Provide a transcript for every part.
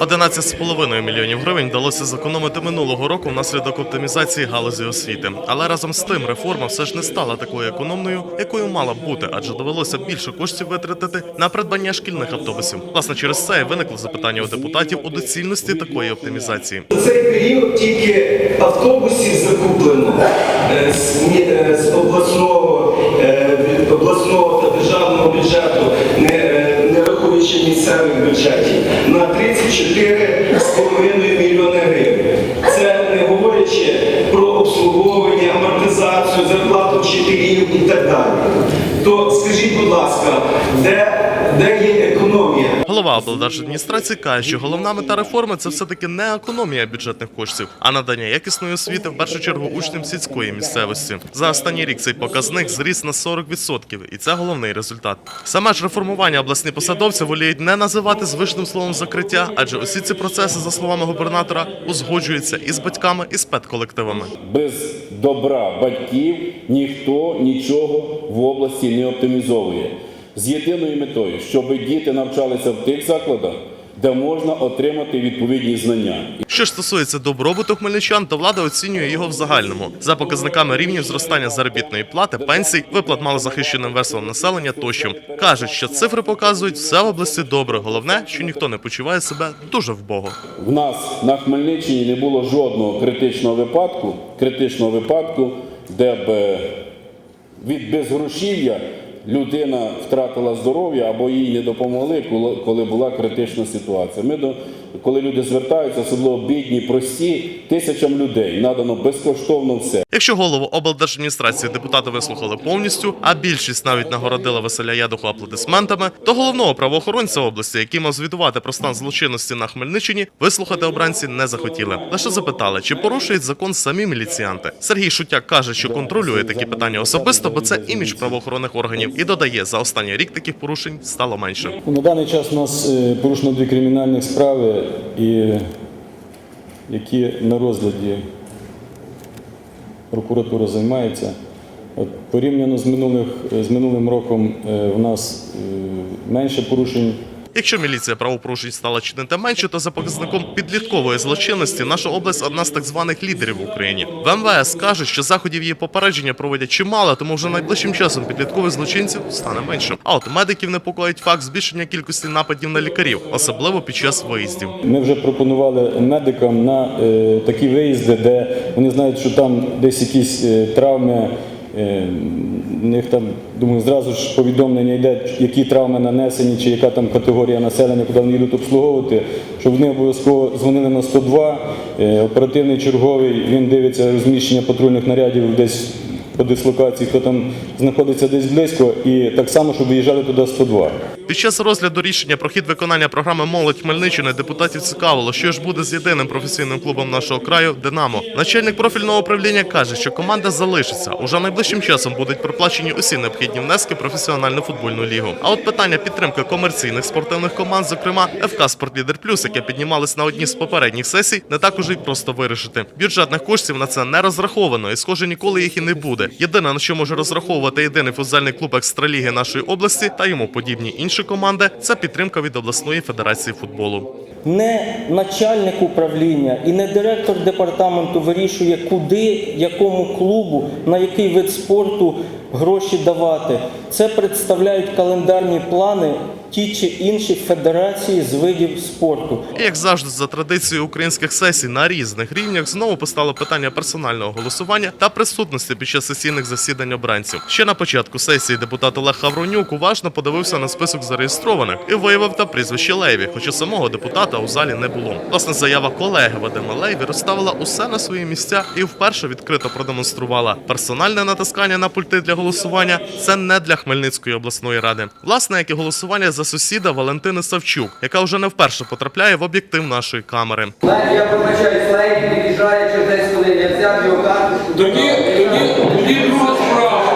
11,5 мільйонів гривень вдалося зекономити минулого року внаслідок оптимізації галузі освіти. Але разом з тим реформа все ж не стала такою економною, якою мала б бути, адже довелося більше коштів витратити на придбання шкільних автобусів. Власне, через це і виникло запитання у депутатів у доцільності такої оптимізації. За цей період тільки автобусів закуплено е, з, 34,5 мільйони гривень. Це не говорячи про обслуговування, амортизацію, зарплату вчителів і так далі. То скажіть, будь ласка, де, де є економія? Голова облдержадміністрації каже, що головна мета реформи це все-таки не економія бюджетних коштів, а надання якісної освіти в першу чергу учням сільської місцевості. За останній рік цей показник зріс на 40%, і це головний результат. Саме ж реформування обласні посадовці воліють не називати звичним словом закриття, адже усі ці процеси, за словами губернатора, узгоджуються із батьками і з педколективами. Без добра батьків ніхто нічого в області не оптимізовує. З єдиною метою, щоб діти навчалися в тих закладах, де можна отримати відповідні знання. Що ж стосується добробуту хмельничан, то влада оцінює його в загальному за показниками рівнів зростання заробітної плати, пенсій, виплат малозахищеним верствам населення тощо. кажуть, що цифри показують все в області добре. Головне, що ніхто не почуває себе дуже вбого. В нас на Хмельниччині не було жодного критичного випадку, критичного випадку, де б е, від безгрошів'я людина втратила здоров'я або їй не допомогли, коли- була критична ситуація. Ми до коли люди звертаються, особливо бідні, прості, тисячам людей надано безкоштовно все. Якщо голову облдержадміністрації депутати вислухали повністю, а більшість навіть нагородила Василя Ядуху аплодисментами, то головного правоохоронця області, який мав звітувати про стан злочинності на Хмельниччині, вислухати обранці не захотіли. Лише запитали, чи порушують закон самі міліціянти. Сергій Шутяк каже, що контролює такі питання особисто, бо це імідж правоохоронних органів, і додає, за останній рік таких порушень стало менше. На даний час у нас е, порушено дві кримінальних справи, які на розгляді прокуратура займається. От, порівняно з, минулих, з минулим роком е, в нас е, менше порушень Якщо міліція правопорушень стала чинити менше, то за показником підліткової злочинності наша область одна з так званих лідерів в Україні. В МВС кажуть, що заходів її попередження проводять чимало, тому вже найближчим часом підліткових злочинців стане менше. А от медиків непокоїть факт збільшення кількості нападів на лікарів, особливо під час виїздів. Ми вже пропонували медикам на е, такі виїзди, де вони знають, що там десь якісь е, травми. Е, В них там, думаю, зразу ж повідомлення йде, які травми нанесені, чи яка там категорія населення, куди вони йдуть обслуговувати, щоб вони обов'язково дзвонили на 102. Е, Оперативний черговий він дивиться розміщення патрульних нарядів десь по дислокації, хто там знаходиться десь близько, і так само, щоб виїжджали туди 102. Під час розгляду рішення про хід виконання програми Молодь Хмельниччини депутатів цікавило, що ж буде з єдиним професійним клубом нашого краю Динамо. Начальник профільного управління каже, що команда залишиться. Уже найближчим часом будуть проплачені усі необхідні внески професіональну футбольну лігу. А от питання підтримки комерційних спортивних команд, зокрема ФК «Спортлідер Плюс, яке піднімалось на одній з попередніх сесій, не так уже й просто вирішити. Бюджетних коштів на це не розраховано, і схоже, ніколи їх і не буде. Єдине на що може розраховувати єдиний футзальний клуб екстраліги нашої області та йому подібні інші команди, це підтримка від обласної федерації футболу. Не начальник управління і не директор департаменту вирішує, куди, якому клубу, на який вид спорту гроші давати. Це представляють календарні плани ті чи інші федерації з видів спорту. Як завжди, за традицією українських сесій на різних рівнях знову постало питання персонального голосування та присутності під час сесійних засідань обранців. Ще на початку сесії депутат Олег Хавронюк уважно подивився на список зареєстрованих і виявив та прізвище Леві, хоча самого депутата у залі не було. Власне, заява колеги Вадима Леві розставила усе на свої місця і вперше відкрито продемонструвала персональне натискання на пульти для голосування. Це не для Хмельницької обласної ради. Власне, як і голосування за сусіда Валентини Савчук, яка вже не вперше потрапляє в об'єктив нашої камери. Я пробачаю, слайд під'їжджає через 10 хвилин, я взяв його карточку. Тоді, тоді, тоді друга справа.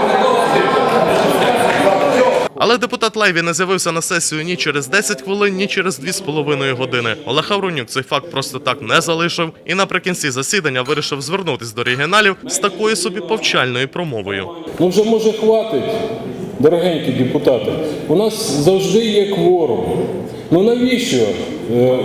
Але депутат Леві не з'явився на сесію ні через 10 хвилин, ні через 2,5 години. Олег Хавронюк цей факт просто так не залишив і наприкінці засідання вирішив звернутись до регіоналів з такою собі повчальною промовою. Ну вже може хватить, дорогенькі депутати. У нас завжди є кворум. Ну навіщо? Е,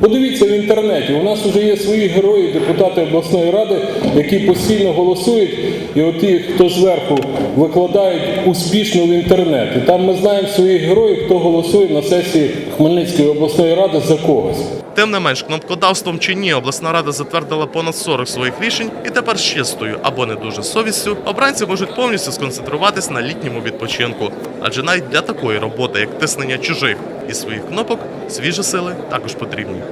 Подивіться в інтернеті. У нас вже є свої герої, депутати обласної ради, які постійно голосують, і от ті, хто зверху викладають успішно в інтернет. І там ми знаємо своїх героїв, хто голосує на сесії Хмельницької обласної ради за когось. Тим не менш, кнопкодавством чи ні, обласна рада затвердила понад 40 своїх рішень, і тепер з чистою або не дуже совістю обранці можуть повністю сконцентруватись на літньому відпочинку. Адже навіть для такої роботи, як тиснення чужих і своїх кнопок, свіжі сили також потрібні.